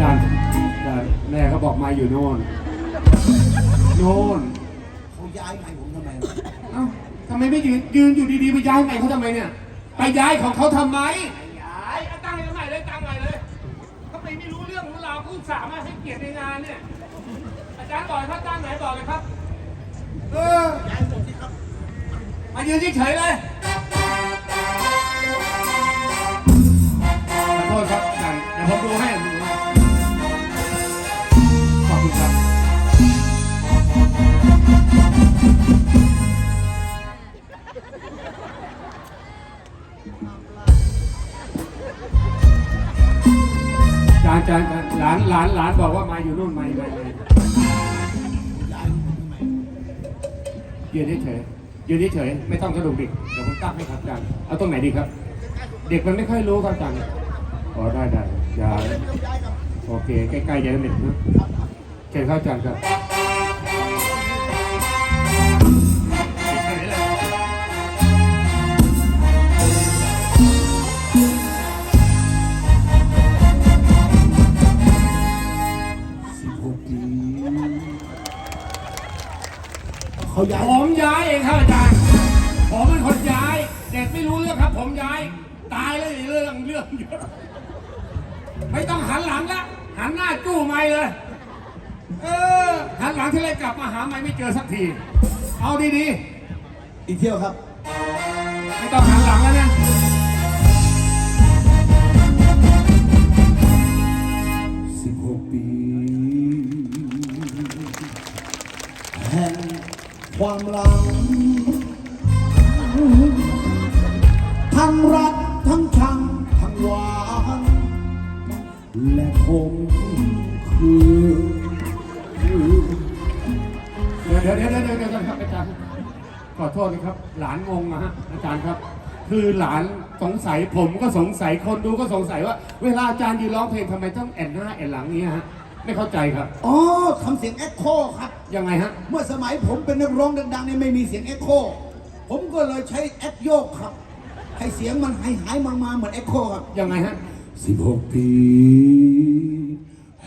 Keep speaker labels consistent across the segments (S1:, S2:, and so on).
S1: จานจานแม่เขาบอกมาอยู่โน่น โน่น
S2: เขาย้ายใครผมทำไม
S1: เอ้าทำไมไม่ยืนยืนอยู่ดีๆไปย้ายไงเขาทำไมเนี่ย ไปย้ายของเขาทำไม
S3: ย้ายเอาตั้งให้เขาใหม่เลยตั้งใหม่เลยเขาไปไม่รู้เรื่องรู้ราวเขาอุตส่าห์มาให้เกียรติในงานเนี่ย อาจารย์บอกถ้าตั้งไหนบอกเลยครับ
S1: เออมายืนเฉยๆเลย จานจานจานหลานหลานหลานบอกว่ามาอยู่นู่นมาอยู่นู่น
S2: ย้ายผมทำไม
S1: ยืนเฉยยืนเฉยไม่ต้องกระดุกดิกเดี๋ยวผมตั้งให้ครับอาจารย์เอาตรงไหนดีครับ เด็กมันไม่ค่อยรู้ครับอาจารย์อ๋อได้ได้ยาโอเคใกล้ๆเดี๋ยวหนึ่งนะเชิญครับอาจารย์ครับ เขา
S2: ย้าย
S1: ผมย้ายเองครับอาจารย์ ผมเป็นคนย้าย เด็กไม่รู้เรื่องครับ ผมย้าย ตายเลยเรื่องเรื่องเยอะไม่ต้องหันหลังละ หันหน้าจู้ไม่เลย เออ หันหลังที่ไรกลับมาหาไม่ไม่เจอสักที เอาดีๆ
S2: อีกเที่ยวครับ
S1: ไม่ต้องหันหลังแล้วนะา
S2: มหลัง ทั้งรักทั้งชัง ทั้งหวาน และคงคือ
S1: เดี๋ยวเดี๋ยวเดี๋ยวเดี๋ยวเดี๋ยวครับอาจารย์ขอโทษนะครับ หลานงงนะฮะอาจารย์ครับ คือหลานสงสัยผมก็สงสัยคนดูก็สงสัยว่า เวลาอาจารย์ยืนร้องเพลงทำไมต้องแอนหน้าแอนหลังนี้ฮะ ไม่เข้าใจครับ
S2: อ๋อทำเสียงเอ็กโคครับ
S1: ยังไงฮะ
S2: เมื่อสมัยผมเป็นนักร้องดังๆนี่ไม่มีเสียงเอ็กโค ผมก็เลยใช้แอคโยกครับ ให้เสียงมันหายหายๆมามาๆเหมือนเอ็กโคครับ
S1: ยังไงฮะ
S2: สิบหกปี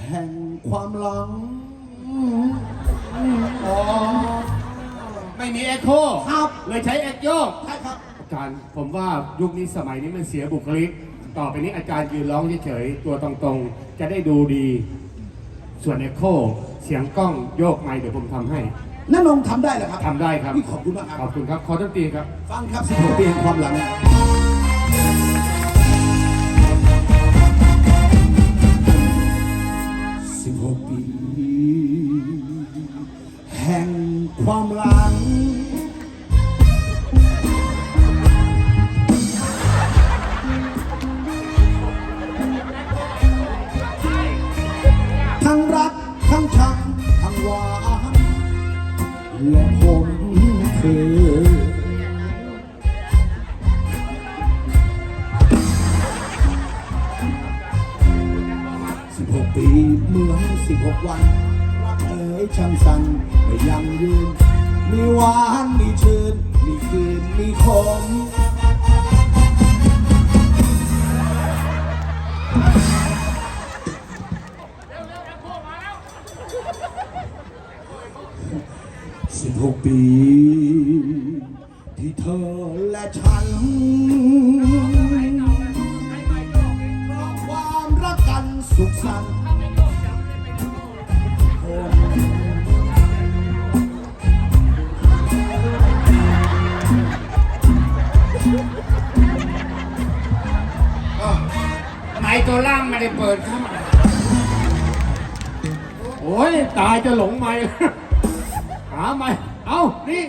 S2: แห่งความหลัง
S1: อ๋อไม่มีเอ็กโค
S2: ครับ
S1: เลยใช้เอ็กโยก
S2: ใช่ครับ
S1: อาจารย์ผมว่ายุคนี้สมัยนี้มันเสียบุคลิก ต่อไปนี้อาจารย์ยืนร้องเฉยๆตัวตรงๆ จะได้ดูดี ส่วนเอ็กโคเสียงกล้องโยกไมค์เดี๋ยวผมทำให้
S2: นั่นนงทำได้เหรอครับ
S1: ทำได้ครับ
S2: อุ๊ยขอบคุณมากครับ
S1: ขอบคุณครับขอดนตรีครับ
S2: ฟังครับสิบหกปีแห่งความหลังสิ 16 ปีเมื่อ 16 วันรักเอ๋ยช่างสั่นไม่ยังยืน มีหวานมีชื่นมีคืนมีขมสิบหกปี กันสุขสันต์
S1: ไมค์ตัวล่างไม่ได้เปิดเข้ามาโอ้ยตายจะหลงไมค์หาไมค์เอ้า นี่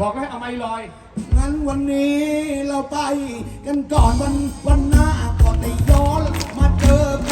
S1: บอกให้เอาไมค์ลอย
S2: งั้นวันนี้เราไปกันก่อนวันวันหน้าก็ได้ย้อนมาเจอกัน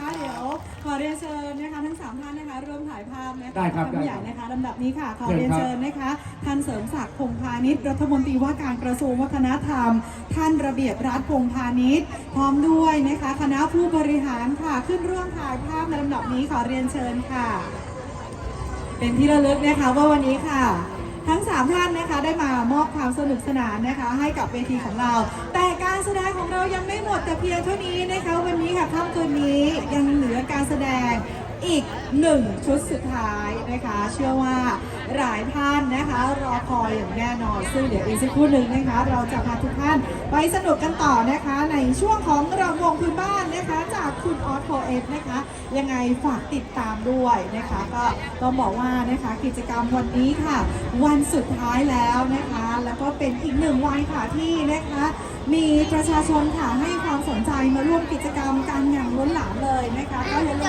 S2: นะะเดี๋ยวขอ
S1: เรียนเชิญนะคะทั้งสาม
S4: ท่านนะคะร่วมถ่ายภาพนะคะ
S1: ได้ครับ
S4: ครัใหญ่นะคะลำดับนี้ค่ะขอ
S1: เรี
S4: ยนเชิญนะคะท่านเสริมศักดิ์พงพาณิชย์รัฐมนตรีว่าการกระทรวงวัฒนธรรม ท่านระเบียบรัฐพงพาณิชย์พร้อมด้วยนะคะคณะผู้บริหารค่ะขึ้นร่วมถ่ายภาพในลำดับนี้ขอเรียนเชิญค่ะ เป็นที่ระลึกนะคะว่าวันนี้ค่ะ ทั้ง 3 ท่านนะคะได้มามอบความสนุกสนานนะคะ ให้กับเวทีของเรา แต่การแสดงของเรายังไม่หมดแต่เพียงเท่านี้นะคะ วันนี้ค่ะค่ำคืนนี้ยังเหลือการแสดง อีกหนึ่งชุดสุดท้ายนะคะ เชื่อว่าหลายท่านนะคะ รอคอยอย่างแน่นอน ซึ่งเดี๋ยวอีกสักครู่หนึ่งนะคะ เราจะพาทุกท่านไปสนุกกันต่อนะคะ ในช่วงของรำวงพื้นบ้านนะคะ จากคุณออสโทเอฟนะคะ ยังไงฝากติดตามด้วยนะคะ ก็ต้องบอกว่านะคะกิจกรรมวันนี้ค่ะ วันสุดท้ายแล้วนะคะ แล้วก็เป็นอีกหนึ่งวันค่ะที่นะคะมีประชาชนค่ะให้ความสนใจมาร่วมกิจกรรมกันอย่างล้นหลามเลยนะคะก็อย่าลืม